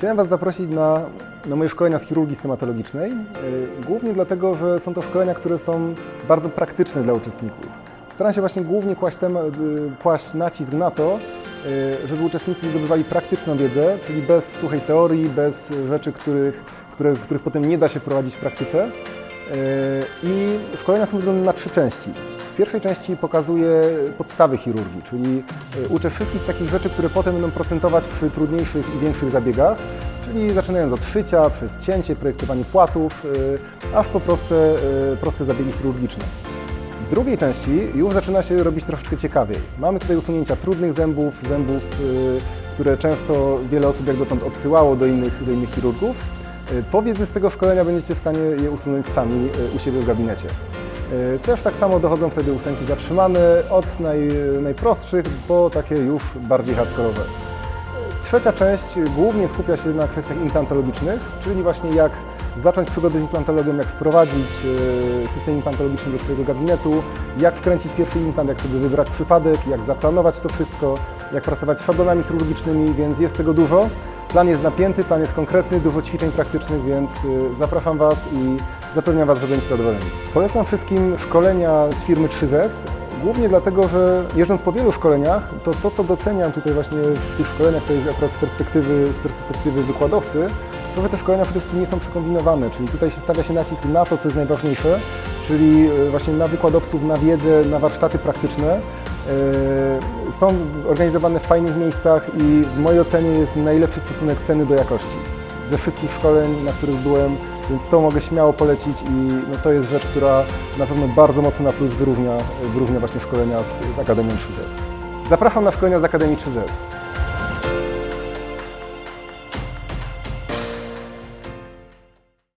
Chciałem Was zaprosić na, na moje szkolenia z chirurgii stomatologicznej, yy, głównie dlatego, że są to szkolenia, które są bardzo praktyczne dla uczestników. Staram się właśnie głównie kłaść, temat, yy, kłaść nacisk na to, yy, żeby uczestnicy zdobywali praktyczną wiedzę, czyli bez suchej teorii, bez rzeczy, których, które, których potem nie da się wprowadzić w praktyce. Yy, I szkolenia są podzielone na trzy części. W pierwszej części pokazuję podstawy chirurgii, czyli y, uczę wszystkich takich rzeczy, które potem będą procentować przy trudniejszych i większych zabiegach, czyli zaczynając od szycia, przez cięcie, projektowanie płatów, y, aż po proste, proste zabiegi chirurgiczne. W drugiej części już zaczyna się robić troszeczkę ciekawiej. Mamy tutaj usunięcia trudnych zębów, zębów, które często wiele osób jak dotąd odsyłało do innych, do innych chirurgów. Y, Po wiedzy z tego szkolenia będziecie w stanie je usunąć sami y, u siebie w gabinecie. Y, Też tak samo dochodzą wtedy ósemki zatrzymane od naj, najprostszych po takie już bardziej hardkorowe. Trzecia część głównie skupia się na kwestiach implantologicznych, czyli właśnie jak zacząć przygodę z implantologią, jak wprowadzić system implantologiczny do swojego gabinetu, jak wkręcić pierwszy implant, jak sobie wybrać przypadek, jak zaplanować to wszystko, jak pracować z szablonami chirurgicznymi, więc jest tego dużo. Plan jest napięty, plan jest konkretny, dużo ćwiczeń praktycznych, więc e, zapraszam Was i zapewniam Was, że będziecie zadowoleni. Polecam wszystkim szkolenia z firmy 3Z, Głównie dlatego, że jeżdżąc po wielu szkoleniach, to to, co doceniam tutaj właśnie w tych szkoleniach, to jest akurat z perspektywy, z perspektywy wykładowcy, to, że te szkolenia przede wszystkim nie są przekombinowane, czyli tutaj się stawia się nacisk na to, co jest najważniejsze, czyli e, właśnie na wykładowców, na wiedzę, na warsztaty praktyczne. E, Są organizowane w fajnych miejscach i w mojej ocenie jest najlepszy stosunek ceny do jakości. Ze wszystkich szkoleń, na których byłem, więc to mogę śmiało polecić i no, to jest rzecz, która na pewno bardzo mocno na plus wyróżnia, wyróżnia właśnie szkolenia z, z Akademią 3Z. Zapraszam na szkolenia z Akademii 3Z.